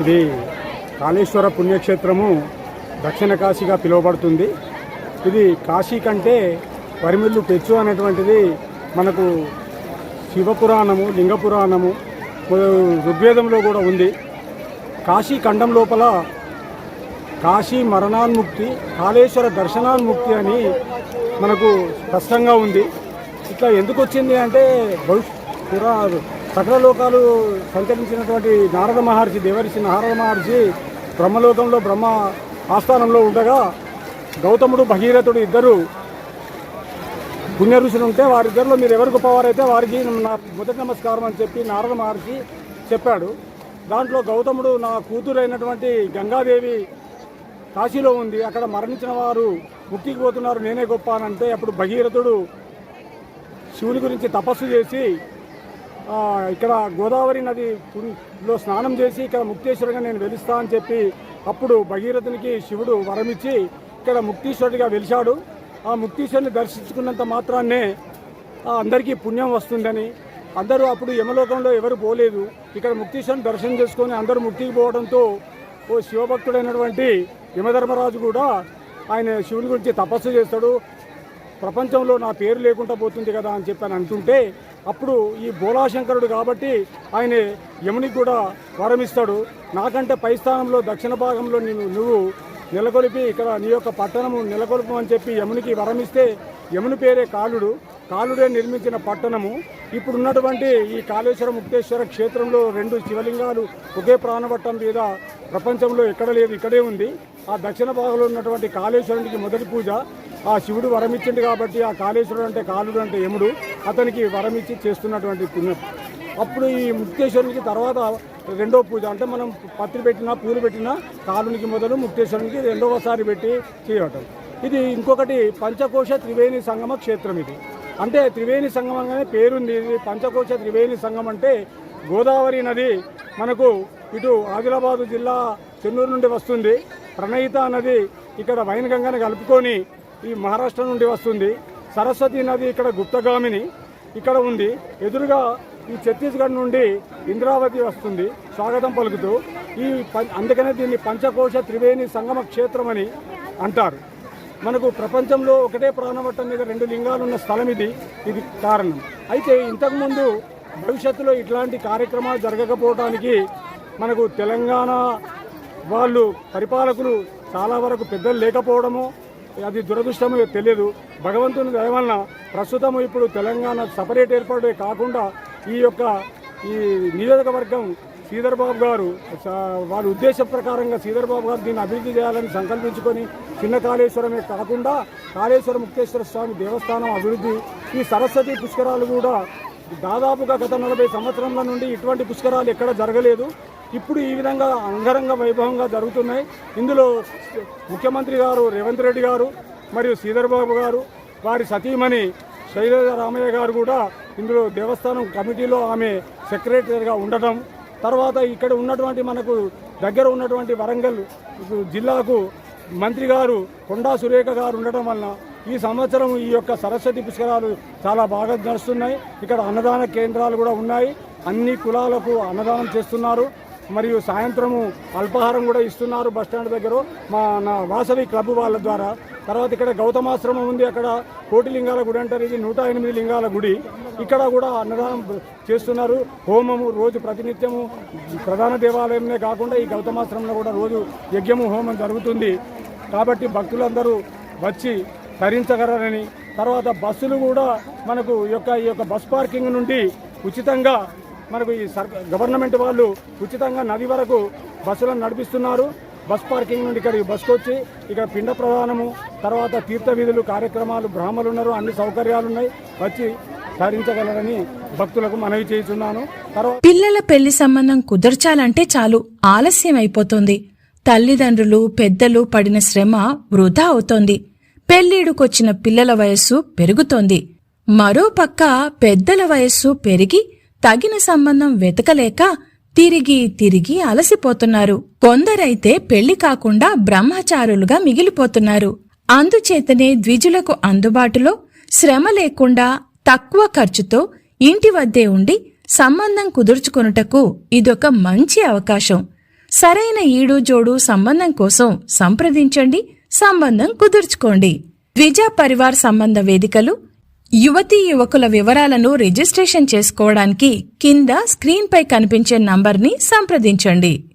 ఇది కాళేశ్వర పుణ్యక్షేత్రము దక్షిణ కాశీగా పిలువబడుతుంది. ఇది కాశీ కంటే వరిమిల్లు పెచ్చు అనేటువంటిది మనకు శివపురాణము లింగ పురాణము ఋగ్వేదంలో కూడా ఉంది. కాశీ ఖండం లోపల కాశీ మరణాన్ముక్తి కాళేశ్వర దర్శనాన్ముక్తి అని మనకు స్పష్టంగా ఉంది. ఇట్లా ఎందుకు వచ్చింది అంటే భవిష్యత్ పురా సకల లోకాలు సంచరించినటువంటి నారద మహర్షి దేవర్షి నారద మహర్షి బ్రహ్మలోకంలో బ్రహ్మ ఆస్థానంలో ఉండగా గౌతముడు భగీరథుడు ఇద్దరు పుణ్య ఋషులు ఉంటే వారిద్దరిలో మీరు ఎవరు గొప్పవారైతే వారికి నా మొదటి నమస్కారం అని చెప్పి నారద మహర్షి చెప్పాడు. దాంట్లో గౌతముడు నా కూతురైనటువంటి గంగాదేవి కాశీలో ఉంది. అక్కడ మరణించిన వారు ముక్తికి పోతున్నారు. నేనే గొప్ప అని అంటే అప్పుడు భగీరథుడు శివుని గురించి తపస్సు చేసి ఇక్కడ గోదావరి నది లో స్నానం చేసి ఇక్కడ ముక్తేశ్వరుగా నేను వెలుస్తా అని చెప్పి అప్పుడు భగీరథునికి శివుడు వరమిచ్చి ఇక్కడ ముక్తీశ్వరుడిగా వెలిశాడు. ఆ ముక్తీశ్వరుని దర్శించుకున్నంత మాత్రాన్నే అందరికీ పుణ్యం వస్తుందని. అందరూ అప్పుడు యమలోకంలో ఎవరు పోలేదు. ఇక్కడ ముక్తీశ్వరుని దర్శనం చేసుకొని అందరూ ముక్తికి పోవడంతో ఓ శివభక్తుడైనటువంటి యమధర్మరాజు కూడా ఆయన శివుని గురించి తపస్సు చేస్తాడు. ప్రపంచంలో నా పేరు లేకుండా పోతుంది కదా అని చెప్పి అని అంటుంటే అప్పుడు ఈ బోలాశంకరుడు కాబట్టి ఆయన యమునికి కూడా వరమిస్తాడు నాకంటే పై స్థానంలో దక్షిణ భాగంలో నేను నువ్వు నెలకొల్పి ఇక్కడ నీ యొక్క పట్టణము నెలకొల్పు అని చెప్పి యమునికి వరమిస్తే యముని పేరే కాలుడు. కాలుడే నిర్మించిన పట్టణము. ఇప్పుడు ఉన్నటువంటి ఈ కాళేశ్వర ముక్తేశ్వర క్షేత్రంలో రెండు శివలింగాలు ఒకే ప్రాణవట్టం మీద ప్రపంచంలో ఎక్కడ లేదు ఇక్కడే ఉంది. ఆ దక్షిణ భాగంలో ఉన్నటువంటి కాళేశ్వరునికి మొదటి పూజ ఆ శివుడు వరమిచ్చింది కాబట్టి ఆ కాళేశ్వరుడు అంటే కాలుడు అంటే యముడు. అతనికి వరమిచ్చి చేస్తున్నటువంటి పుణ్యం. అప్పుడు ఈ ముక్తేశ్వరునికి తర్వాత రెండో పూజ అంటే మనం పత్రి పెట్టినా పూలు పెట్టినా కాలునికి మొదలు ముక్తేశ్వరునికి రెండవసారి పెట్టి చేయటం. ఇది ఇంకొకటి పంచకోశ త్రివేణి సంగమ క్షేత్రం ఇది. అంటే త్రివేణి సంగమం అనే పేరుంది. ఇది పంచకోశ త్రివేణి సంగమం అంటే గోదావరి నది మనకు ఇటు ఆదిలాబాదు జిల్లా చెన్నూరు నుండి వస్తుంది. ప్రణయిత నది ఇక్కడ వైనగంగని కలుపుకొని ఈ మహారాష్ట్ర నుండి వస్తుంది. సరస్వతి నది ఇక్కడ గుప్తగామిని ఇక్కడ ఉంది. ఎదురుగా ఈ ఛత్తీస్గఢ్ నుండి ఇంద్రావతి వస్తుంది. స్వాగతం పలుకుతూ ఈ అందుకనే దీన్ని పంచకోశ త్రివేణి సంగమ క్షేత్రం అని అంటారు. మనకు ప్రపంచంలో ఒకటే ప్రాణవట్టం మీద రెండు లింగాలు ఉన్న స్థలం ఇది. ఇది కారణం. అయితే ఇంతకుముందు భవిష్యత్తులో ఇట్లాంటి కార్యక్రమాలు జరగకపోవడానికి మనకు తెలంగాణ వాళ్ళు పరిపాలకులు చాలా వరకు పెద్దలు లేకపోవడము అది దురదృష్టమో తెలియదు. భగవంతుని దయవలన ప్రస్తుతం ఇప్పుడు తెలంగాణ సపరేట్ ఏర్పాటు కాకుండా ఈ యొక్క ఈ నియోజకవర్గం శ్రీధర్ బాబు గారు వారి ఉద్దేశ ప్రకారంగా శ్రీధర్ బాబు గారు దీన్ని అభివృద్ధి చేయాలని సంకల్పించుకొని చిన్న కాళేశ్వరమే కాకుండా కాళేశ్వర ముక్తేశ్వర స్వామి దేవస్థానం అభివృద్ధి ఈ సరస్వతి పుష్కరాలు కూడా దాదాపుగా గత నలభై సంవత్సరాల నుండి ఇటువంటి పుష్కరాలు ఎక్కడ జరగలేదు. ఇప్పుడు ఈ విధంగా అంగరంగ వైభవంగా జరుగుతున్నాయి. ఇందులో ముఖ్యమంత్రి గారు రేవంత్ రెడ్డి గారు మరియు శ్రీధర్ బాబు గారు వారి సతీమణి శైలజ రామయ్య గారు కూడా ఇందులో దేవస్థానం కమిటీలో ఆమె సెక్రటరీగా ఉండటం తర్వాత ఇక్కడ ఉన్నటువంటి మనకు దగ్గర ఉన్నటువంటి వరంగల్ జిల్లాకు మంత్రి గారు కొండా సురేఖ గారు ఉండటం వలన ఈ సంవత్సరం ఈ యొక్క సరస్వతి పుష్కరాలు చాలా బాగా నడుస్తున్నాయి. ఇక్కడ అన్నదాన కేంద్రాలు కూడా ఉన్నాయి. అన్ని కులాలకు అన్నదానం చేస్తున్నారు. మరియు సాయంత్రము అల్పాహారం కూడా ఇస్తున్నారు బస్టాండ్ దగ్గర. మా నా వాసవి క్లబ్ వాళ్ళ ద్వారా. తర్వాత ఇక్కడ గౌతమాశ్రమం ఉంది. అక్కడ కోటి లింగాల గుడి అంటారు. ఇది నూట ఎనిమిది లింగాల గుడి. ఇక్కడ కూడా అన్నదానం చేస్తున్నారు. హోమము రోజు ప్రతినిత్యము ప్రధాన దేవాలయమే కాకుండా ఈ గౌతమాశ్రమంలో కూడా రోజు యజ్ఞము హోమం జరుగుతుంది. కాబట్టి భక్తులందరూ వచ్చి ధరించగలరని తర్వాత బస్సులు కూడా మనకు ఈ యొక్క ఈ యొక్క బస్ పార్కింగ్ నుండి ఉచితంగా మనకు ఈ సర్ గవర్నమెంట్ వాళ్ళు ఉచితంగా నది వరకు బస్సులను నడిపిస్తున్నారు. బస్ పార్కింగ్ నుండి ఇక్కడ బస్సుకు వచ్చి ఇక్కడ పిండ ప్రదానము తర్వాత తీర్థ విధులు కార్యక్రమాలు బ్రాహ్మలు ఉన్నారు అన్ని సౌకర్యాలు ఉన్నాయి వచ్చి ధరించగలరని భక్తులకు మనవి చేస్తున్నాను. తర్వాత పిల్లల పెళ్ళి సంబంధం కుదర్చాలంటే చాలు ఆలస్యం అయిపోతుంది తల్లిదండ్రులు పెద్దలు పడిన శ్రమ వృధా అవుతోంది. పెళ్ళిడుకొచ్చిన పిల్లల వయస్సు పెరుగుతోంది. మరోపక్క పెద్దల వయస్సు పెరిగి తగిన సంబంధం వెతకలేక తిరిగి తిరిగి అలసిపోతున్నారు. కొందరైతే పెళ్ళి కాకుండా బ్రహ్మచారులుగా మిగిలిపోతున్నారు. అందుచేతనే ద్విజులకు అందుబాటులో శ్రమ లేకుండా తక్కువ ఖర్చుతో ఇంటి వద్దే ఉండి సంబంధం కుదుర్చుకొనుటకు ఇదొక మంచి అవకాశం. సరైన ఈడు జోడు సంబంధం కోసం సంప్రదించండి సంబంధం కుదుర్చుకోండి. ద్విజ పరివార్ సంబంధ వేదికలు యువతి యువకుల వివరాలను రిజిస్ట్రేషన్ చేసుకోవడానికి కింద స్క్రీన్పై కనిపించే నంబర్ని సంప్రదించండి.